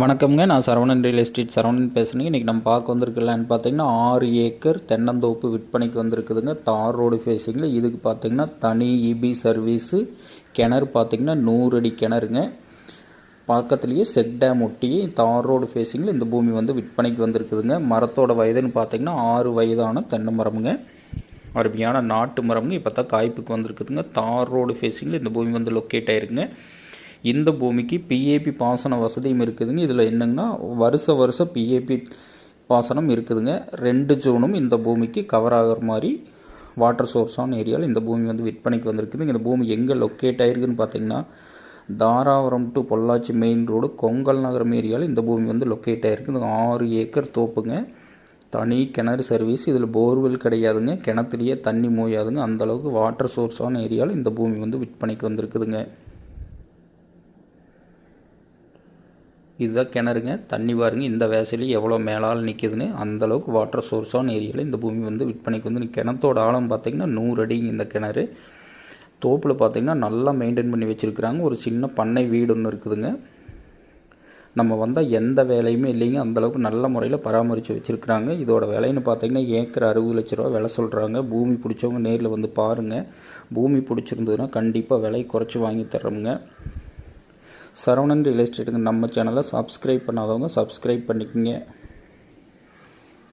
வணக்கம்ங்க. நான் Saravanan real estate Saravanan பேசுகிறேங்க இன்றைக்கி நம்ம பார்க்க வந்திருக்கலான்னு பார்த்தீங்கன்னா ஆறு ஏக்கர் தென்னந்தோப்பு விற்பனைக்கு வந்திருக்குதுங்க. தார் ரோடு ஃபேஸிங்கில் இதுக்கு பார்த்தீங்கன்னா தனி இபி சர்வீஸு கிணறு பார்த்தீங்கன்னா நூறு அடி கிணறுங்க. பக்கத்துலேயே செக் டேம் ஒட்டி தார் ரோடு ஃபேஸிங்கில் இந்த பூமி வந்து விற்பனைக்கு வந்திருக்குதுங்க. மரத்தோட வயதுன்னு பார்த்தீங்கன்னா ஆறு வயதான தென்னை மரமுங்க. அருமையான நாட்டு மரம்ங்க. இப்போ தான் காய்ப்புக்கு வந்திருக்குதுங்க. தார் ரோடு ஃபேஸிங்கில் இந்த பூமி வந்து லொக்கேட் ஆயிருக்குங்க. இந்த பூமிக்கு பிஏபி பாசன வசதியும் இருக்குதுங்க. இதில் என்னங்கன்னா வருஷ வருஷம் பிஏபி பாசனம் இருக்குதுங்க. ரெண்டு ஜூனும் இந்த பூமிக்கு கவர் ஆகிற மாதிரி வாட்டர் சோர்ஸான ஏரியாவில் இந்த பூமி வந்து விற்பனைக்கு வந்திருக்குது இந்த பூமி எங்கே லொக்கேட் ஆயிருக்குன்னு பார்த்தீங்கன்னா Dharapuram to Pollachi main road Kongal Nagaram ஏரியாவில் இந்த பூமி வந்து லொக்கேட் ஆகிருக்கு ஆறு ஏக்கர் தோப்புங்க. தனி கிணறு சர்வீஸ் இதில் போர்வெல் கிடையாதுங்க. கிணத்துலேயே தண்ணி மூயாதுங்க. அந்தளவுக்கு வாட்டர் சோர்ஸான ஏரியாவில் இந்த பூமி வந்து விற்பனைக்கு வந்திருக்குதுங்க. இதுதான் கிணறுங்க தண்ணி பாருங்க இந்த வேசையில எவ்வளோ மேலால் நிற்கிதுன்னு அந்தளவுக்கு வாட்டர் சோர்ஸான ஏரியாவில் இந்த பூமி வந்து விற்பனைக்கு வந்து கிணத்தோட ஆழம் பார்த்திங்கன்னா நூறு அடிங்க இந்த கிணறு. தோப்பில் பார்த்திங்கன்னா நல்லா மெயின்டைன் பண்ணி வச்சுருக்குறாங்க. ஒரு சின்ன பண்ணை வீடு ஒன்று இருக்குதுங்க. நம்ம வந்தால் எந்த வேலையுமே இல்லைங்க. அந்தளவுக்கு நல்ல முறையில் பராமரித்து வச்சுருக்குறாங்க. இதோட விலைன்னு பார்த்தீங்கன்னா ஏக்கர் அறுபது லட்ச ரூபா விலை சொல்கிறாங்க பூமி பிடிச்சவங்க நேரில் வந்து பாருங்கள் பூமி பிடிச்சிருந்ததுன்னா கண்டிப்பாக விலை குறைச்சி வாங்கி தர்றோமுங்க. சரவணன் ரியல் எஸ்டேட்டுக்கு நம்ம சேனலை சப்ஸ்கிரைப் பண்ணாதவங்க சப்ஸ்கிரைப் பண்ணிக்கோங்க.